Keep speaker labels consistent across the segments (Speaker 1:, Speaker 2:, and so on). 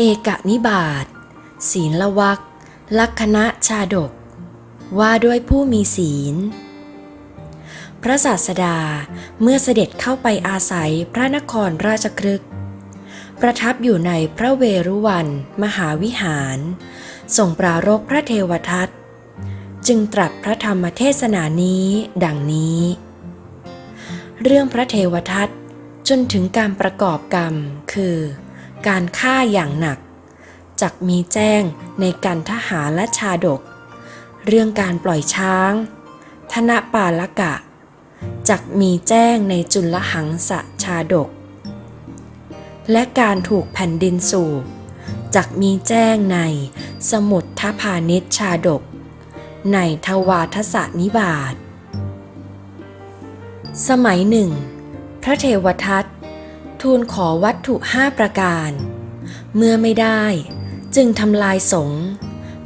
Speaker 1: เอกนิบาตศีลวักลักษณะชาดก ว่าด้วยผู้มีศีล พระศาสดาเมื่อเสด็จเข้าไปอาศัยพระนครราชครึก ประทับอยู่ในพระเวรุวัน มหาวิหารทรงปรารภพระเทวทัตจึงตรัสพระธรรมเทศนานี้ดังนี้ เรื่องพระเทวทัตจนถึงการประกอบกรรมคือ การฆ่าอย่างหนัก จักมีแจ้งในการทหารและชาดก เรื่องการปล่อยช้าง ธนปาลกะ จักมีแจ้งในจุลหังสะชาดก และการถูกแผ่นดินสูบจักมีแจ้งในสมุททพานิชชาดก ในทวาทสนิบาต สมัยหนึ่ง พระเทวทัต ทูลขอวัตถุห้าประการ เมื่อไม่ได้ จึงทำลายสงฆ์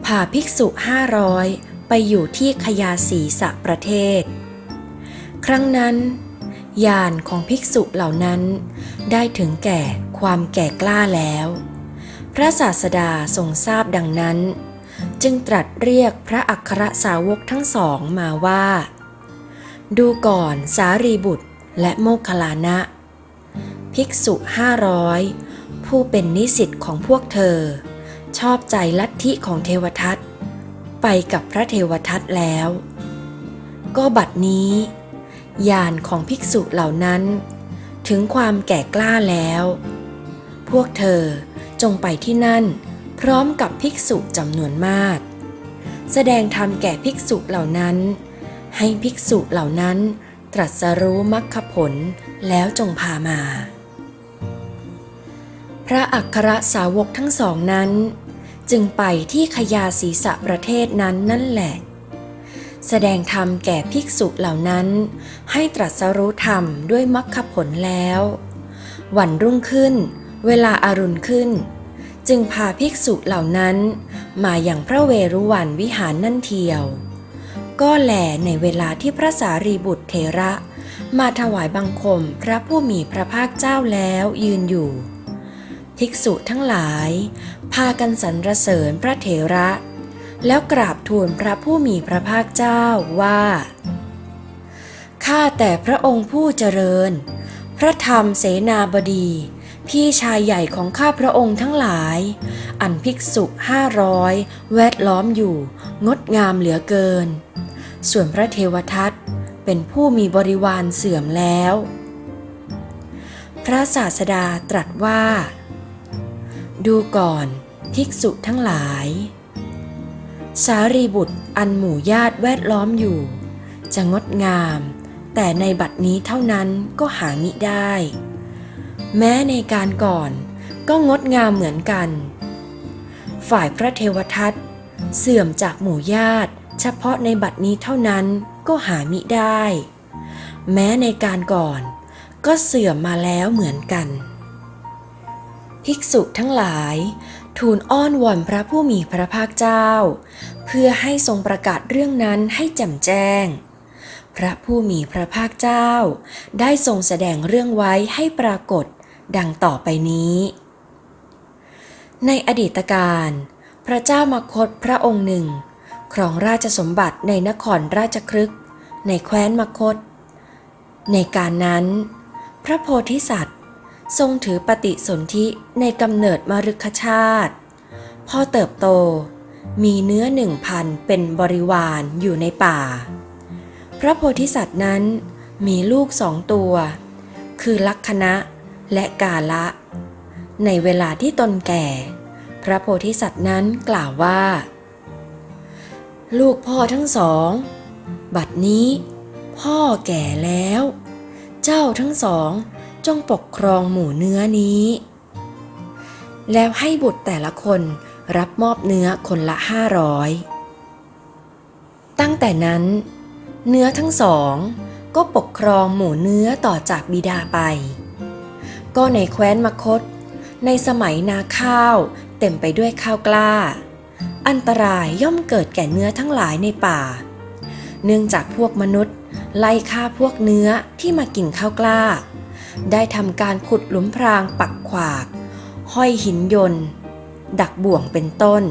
Speaker 1: พาภิกษุห้าร้อยไปอยู่ที่ขยาศีสะประเทศ ครั้งนั้นญาณของภิกษุเหล่านั้น ได้ถึงแก่ความแก่กล้าแล้ว พระศาสดาทรงทราบดังนั้น จึงตรัสเรียกพระอัครสาวกทั้งสองมาว่า ดูก่อนสารีบุตรและโมคคลานะ ภิกษุห้าร้อยผู้เป็นนิสิตของพวกเธอ ชอบใจลัทธิของเทวทัตไปกับพระเทวทัตแล้ว ก็บัดนี้ญาณของภิกษุเหล่านั้น ถึงความแก่กล้าแล้ว พวกเธอจงไปที่นั่น พร้อมกับภิกษุจำนวนมาก แสดงธรรมแก่ภิกษุเหล่านั้น ให้ภิกษุเหล่านั้นตรัสรู้มรรคผลแล้วจงพามา ระอัครสาวกทั้งสองนั้น จึงไปที่ขยาศีสะประเทศนั้นนั่นแหละ แสดงธรรมแก่ภิกษุเหล่านั้น ให้ตรัสรู้ธรรมด้วยมรรคผลแล้ว วันรุ่งขึ้น เวลาอารุณขึ้น จึงพาภิกษุเหล่านั้น มาอย่างพระเวรุวันวิหารนั่นเทียว ก็แลในเวลาที่พระสารีบุตรเถระมาถวายบังคมพระผู้มีพระภาคเจ้าแล้วยืนอยู่ ภิกษุทั้งหลาย พากันสรรเสริญพระเถระ แล้วกราบทูลพระผู้มีพระภาคเจ้าว่า ข้าแต่พระองค์ผู้เจริญ พระธรรมเสนาบดี พี่ชายใหญ่ของข้าพระองค์ทั้งหลาย อันภิกษุห้าร้อยแวดล้อมอยู่ งดงามเหลือเกิน ส่วนพระเทวทัตเป็นผู้มีบริวารเสื่อมแล้ว พระศาสดาตรัสว่า ดูก่อนภิกษุทั้งหลาย สารีบุตรอันหมู่ญาติแวดล้อมอยู่ จะงดงาม แต่ในบัดนี้เท่านั้นก็หามิได้ แม้ในการก่อนก็งดงามเหมือนกัน ฝ่ายพระเทวทัตเสื่อมจากหมู่ญาติ เฉพาะในบัดนี้เท่านั้นก็หามิได้ แม้ในการก่อนก็เสื่อมมาแล้วเหมือนกัน ภิกษุทั้งหลาย ทูลอ้อนวอนพระผู้มีพระภาคเจ้า เพื่อให้ทรงประกาศเรื่องนั้นให้แจ่มแจ้ง พระผู้มีพระภาคเจ้า ได้ทรงแสดงเรื่องไว้ให้ปรากฏดังต่อไปนี้ ในอดีตการ พระเจ้ามคตพระองค์หนึ่ง ครองราชสมบัติในนครราชครึกในแคว้นมคต ในการนั้น พระโพธิสัตว์ ทรงถือปฏิสนธิในกำเนิดมฤคชาติ พอเติบโตมีเนื้อหนึ่งพันเป็นบริวารอยู่ในป่า พระโพธิสัตว์นั้นมีลูกสองตัว คือลักษณะและกาละ ในเวลาที่ตนแก่ พระโพธิสัตว์นั้นกล่าวว่า ลูกพ่อทั้งสอง บัดนี้พ่อแก่แล้ว เจ้าทั้งสอง จงปกครองหมู่เนื้อนี้ แล้วให้บุตรแต่ละคนรับมอบเนื้อคนละห้าร้อยตั้งแต่นั้น เนื้อทั้งสองก็ปกครองหมู่เนื้อต่อจากบิดาไป ก็ในแคว้นมคต ในสมัยนาข้าวเต็มไปด้วยข้าวกล้า อันตรายย่อมเกิดแก่เนื้อทั้งหลายในป่า เนื่องจากพวกมนุษย์ไล่ฆ่าพวกเนื้อที่มากินข้าวกล้า ได้ทำการขุดหลุมพรางปักขวาก ห้อยหินยนต์ ดักบ่วงเป็นต้น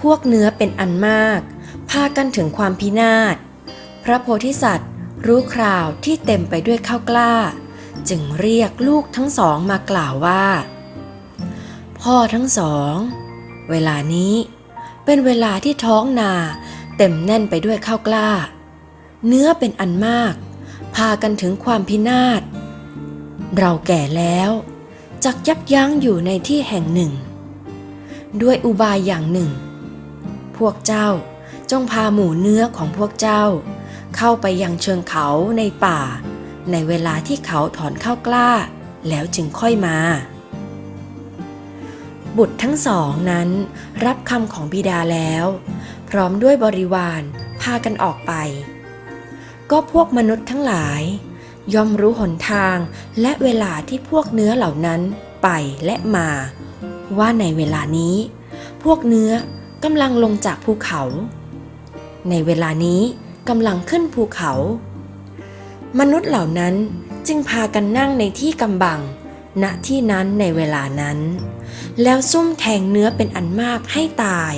Speaker 1: พวกเนื้อเป็นอันมาก พากันถึงความพินาศ พระโพธิสัตว์ รู้คราวที่เต็มไปด้วยข้าวกล้า จึงเรียกลูกทั้งสองมากล่าวว่า พ่อทั้งสอง เวลานี้เป็นเวลาที่ท้องนาเต็มแน่นไปด้วยข้าวกล้า เนื้อเป็นอันมากากันถึงความพินาศ เราแก่แล้วจักยับยั้งอยู่ในที่แห่งหนึ่ง ด้วยอุบายอย่างหนึ่ง พวกเจ้าจงพาหมูเนื้อของพวกเจ้า เข้าไปยังเชิงเขาในป่า ในเวลาที่เขาถอนข้าวกล้า แล้วจึงค่อยมา บุตรทั้งสองนั้นรับคำของบิดาแล้ว พร้อมด้วยบริวารพากันออกไป ก็พวกมนุษย์ทั้งหลาย ย่อมรู้หนทางและเวลาที่พวกเนื้อเหล่านั้นไปและมา ว่าในเวลานี้ พวกเนื้อกำลังลงจากภูเขา ในเวลานี้กำลังขึ้นภูเขา มนุษย์เหล่านั้นจึงพากันนั่งในที่กำบัง ณที่นั้นในเวลานั้น แล้วซุ่มแทงเนื้อเป็นอันมากให้ตาย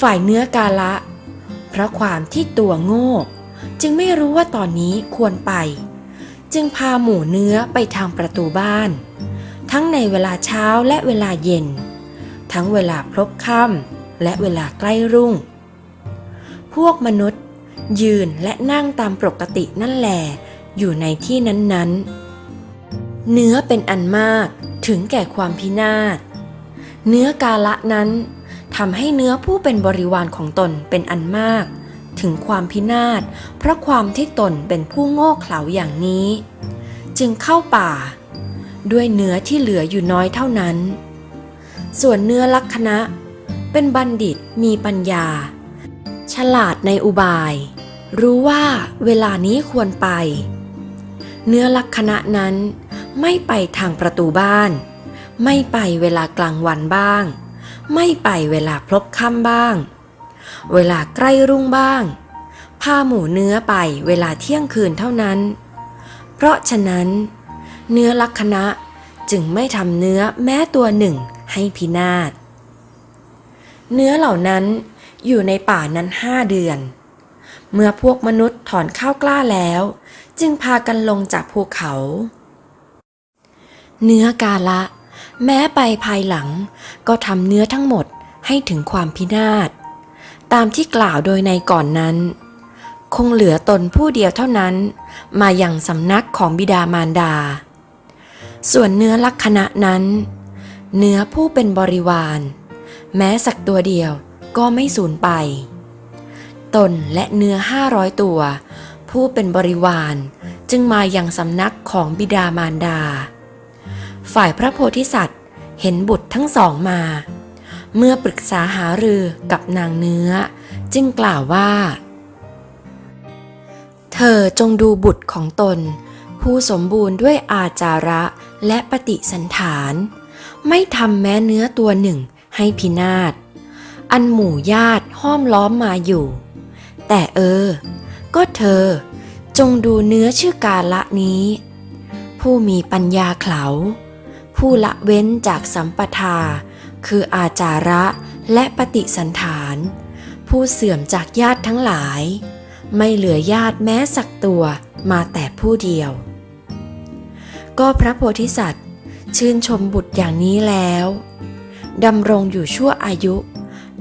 Speaker 1: ฝ่ายเนื้อกาละ เพราะความที่ตัวโง่ จึงไม่รู้ว่าตอนนี้ควรไป จึงพาหมูเนื้อไปทางประตูบ้าน ทั้งในเวลาเช้าและเวลาเย็น ทั้งเวลาพลบค่ำและเวลาใกล้รุ่ง พวกมนุษย์ ยืนและนั่งตามปกตินั่นแหลอยู่ในที่นั้นๆ เนื้อเป็นอันมากถึงแก่ความพินาศ เนื้อกาละนั้นทำให้เนื้อผู้เป็นบริวารของตนเป็นอันมาก ถึงความพินาศเพราะความที่ตนเป็นผู้โง่เขลาอย่างนี้ จึงเข้าป่า ด้วยเนื้อที่เหลืออยู่น้อยเท่านั้น ส่วนเนื้อลักษณะ เป็นบัณฑิตมีปัญญา ฉลาดในอุบาย รู้ว่าเวลานี้ควรไป เนื้อลักษณะนั้นไม่ไปทางประตูบ้าน ไม่ไปเวลากลางวันบ้าง ไม่ไปเวลาพลบค่ำบ้าง เวลาใกล้รุ่งบ้าง พาหมูเนื้อไปเวลาเที่ยงคืนเท่านั้น เพราะฉะนั้น เนื้อลักษณะจึงไม่ทำเนื้อแม้ตัวหนึ่งให้พินาศ เนื้อเหล่านั้นอยู่ในป่านั้นห้าเดือน เมื่อพวกมนุษย์ถอนข้าวกล้าแล้ว จึงพากันลงจากภูเขา เนื้อกาละ แม้ไปภายหลังก็ทำเนื้อทั้งหมดให้ถึงความพินาศ ตามที่กล่าวโดยในก่อนนั้น คงเหลือตนผู้เดียวเท่านั้น มาอย่างสำนักของบิดามารดา ส่วนเนื้อลักษณะนั้น เนื้อผู้เป็นบริวาร แม้สักตัวเดียวก็ไม่สูญไป ตนและเนื้อห้าร้อยตัว ผู้เป็นบริวารจึงมาอย่างสำนักของบิดามารดา ฝ่ายพระโพธิสัตว์เห็นบุตรทั้งสองมา เมื่อปรึกษาหารือกับนางเนื้อ จึงกล่าวว่า เธอจงดูบุตรของตน ผู้สมบูรณ์ด้วยอาจาระและปฏิสันฐาน ไม่ทำแม้เนื้อตัวหนึ่งให้พินาศ อันหมู่ญาติห้อมล้อมมาอยู่ แต่เออ ก็เธอจงดูเนื้อชื่อกาละนี้ ผู้มีปัญญาเขลาผู้ละเว้นจากสัมปทา คืออาจาระและปฏิสันฐาน ผู้เสื่อมจากญาติทั้งหลาย ไม่เหลือญาติแม้สักตัวมาแต่ผู้เดียว ก็พระโพธิสัตว์ ชื่นชมบุตรอย่างนี้แล้วดำรงอยู่ชั่วอายุ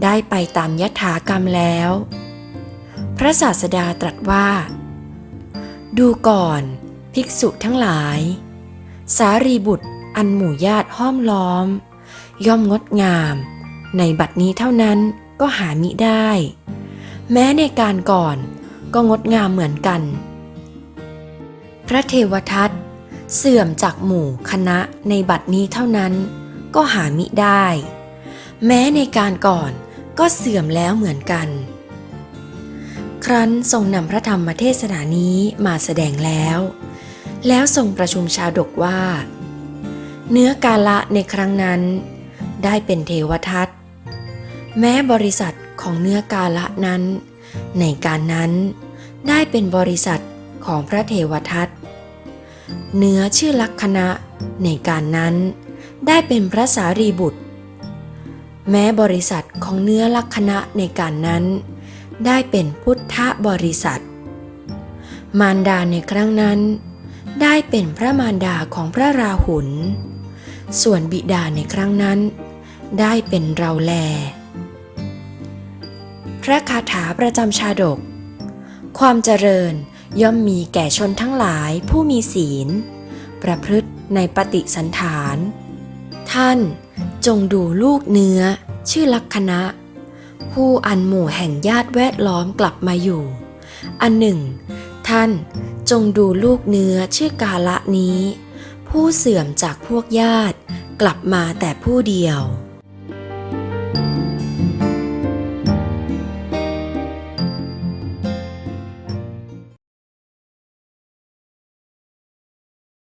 Speaker 1: ได้ไปตามยถากรรมแล้ว พระศาสดาตรัสว่า ดูก่อน ภิกษุทั้งหลาย สารีบุตรอันหมู่ญาติห้อมล้อม ย่อมงดงาม ในบัดนี้เท่านั้นก็หามิได้ แม้ในการก่อนก็งดงามเหมือนกัน พระเทวทัตเสื่อมจากหมู่คณะในบัดนี้เท่านั้น ก็หามิได้ แม้ในการก่อนก็เสื่อมแล้วเหมือนกัน ครั้นทรงนำพระธรรมเทศนานี้มาแสดงแล้ว แล้วทรงประชุมชาดกว่า เนื้อกาละในครั้งนั้น ได้เป็นเทวทัตแม้บริษัทของเนื้อกาละนั้น ในการนั้นได้เป็นบริษัทของพระเทวทัตเนื้อชื่อลักษณะในการนั้น ได้เป็นพระสารีบุตร แม้บริษัทของเนื้อลักษณะในการนั้น ได้เป็นพุทธบริษัท มารดาในครั้งนั้น ได้เป็นพระมารดาของพระราหุล ส่วนบิดาในครั้งนั้น ได้เป็นเราแล พระคาถาประจำชาดก ความเจริญย่อมมีแก่ชนทั้งหลายผู้มีศีล ประพฤติในปฏิสันฐาน ท่านจงดูลูกเนื้อ ชื่อลักษณะ ผู้อันหมู่แห่งญาติแวดล้อมกลับมาอยู่ อันหนึ่ง ท่านจงดูลูกเนื้อชื่อกาละนี้ ผู้เสื่อมจากพวกญาติ กลับมาแต่ผู้เดียว